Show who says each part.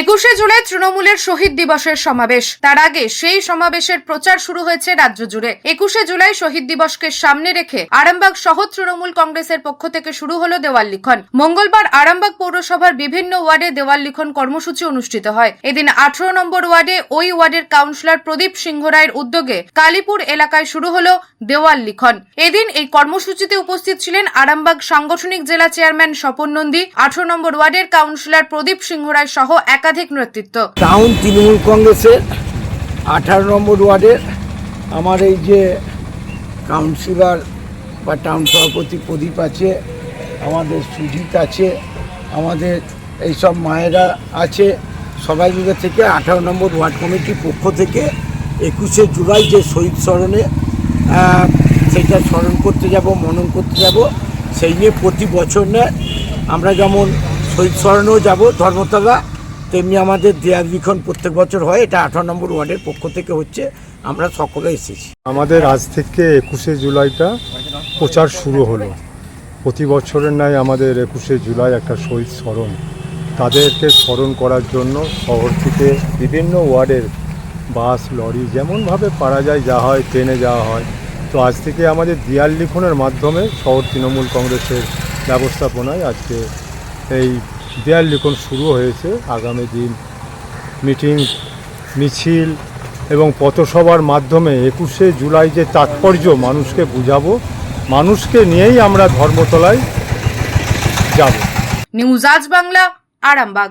Speaker 1: একুশে জুলাই তৃণমূলের শহীদ দিবসের সমাবেশ। তার আগে সেই সমাবেশের প্রচার শুরু হয়েছে রাজ্য জুড়ে। একুশে জুলাই শহীদ দিবসকে সামনে রেখে আরামবাগ শহর তৃণমূল কংগ্রেসের পক্ষ থেকে শুরু হলো দেওয়াল লিখন। মঙ্গলবার আরামবাগ পৌরসভার বিভিন্ন ওয়ার্ডে দেওয়াল লিখন কর্মসূচি অনুষ্ঠিত হয়। এদিন আঠারো নম্বর ওয়ার্ডে ওই ওয়ার্ডের কাউন্সিলর প্রদীপ সিংহ রায়ের উদ্যোগে কালীপুর এলাকায় শুরু হলো দেওয়াল লিখন। এদিন এই কর্মসূচিতে উপস্থিত ছিলেন আরামবাগ সাংগঠনিক জেলা চেয়ারম্যান স্বপন নন্দী, আঠারো নম্বর ওয়ার্ডের কাউন্সিলর প্রদীপ সিংহ রায় সহ একাধিক নেতৃত্ব।
Speaker 2: টাউন তৃণমূল কংগ্রেসের আঠারো নম্বর ওয়ার্ডের আমার এই যে কাউন্সিলর বা টাউন সভাপতি প্রদীপ আছে, আমাদের সুজিত আছে, আমাদের এইসব মায়েরা আছে, সবাই মিলে থেকে আঠারো নম্বর ওয়ার্ড কমিটির পক্ষ থেকে একুশে জুলাই যে শহীদ স্মরণে সেটা স্মরণ করতে যাব, মনন করতে যাব, সেই নিয়ে প্রতি বছর আমরা যেমন শহীদ স্মরণেও যাব, ধর্মতলা তেমনি আমাদের দেয়াল লিখন প্রত্যেক বছর হয়, এটা আঠারো নম্বর ওয়ার্ডের পক্ষ থেকে হচ্ছে, আমরা সকলে এসেছি।
Speaker 3: আমাদের আজ থেকে একুশে জুলাইটা প্রচার শুরু হলো। প্রতি বছরের ন্যায় আমাদের একুশে জুলাই একটা শহীদ স্মরণ। তাদেরকে স্মরণ করার জন্য শহর থেকে বিভিন্ন ওয়ার্ডের বাস, লরি যেমনভাবে পারা যায়, যা হয়, ট্রেনে যাওয়া হয়। তো আজ থেকে আমাদের দিয়াল লিখনের মাধ্যমে শহর তৃণমূল কংগ্রেসের ব্যবস্থাপনায় আজকে এই দেয়াল লিখন শুরু হয়েছে। আগামী দিন মিটিং, মিছিল এবং পথসভার মাধ্যমে একুশে জুলাই যে তাৎপর্য মানুষকে বুঝাবো, মানুষকে নিয়েই আমরা ধর্মতলায় যাব।
Speaker 1: নিউজ আজ বাংলা, আরামবাগ।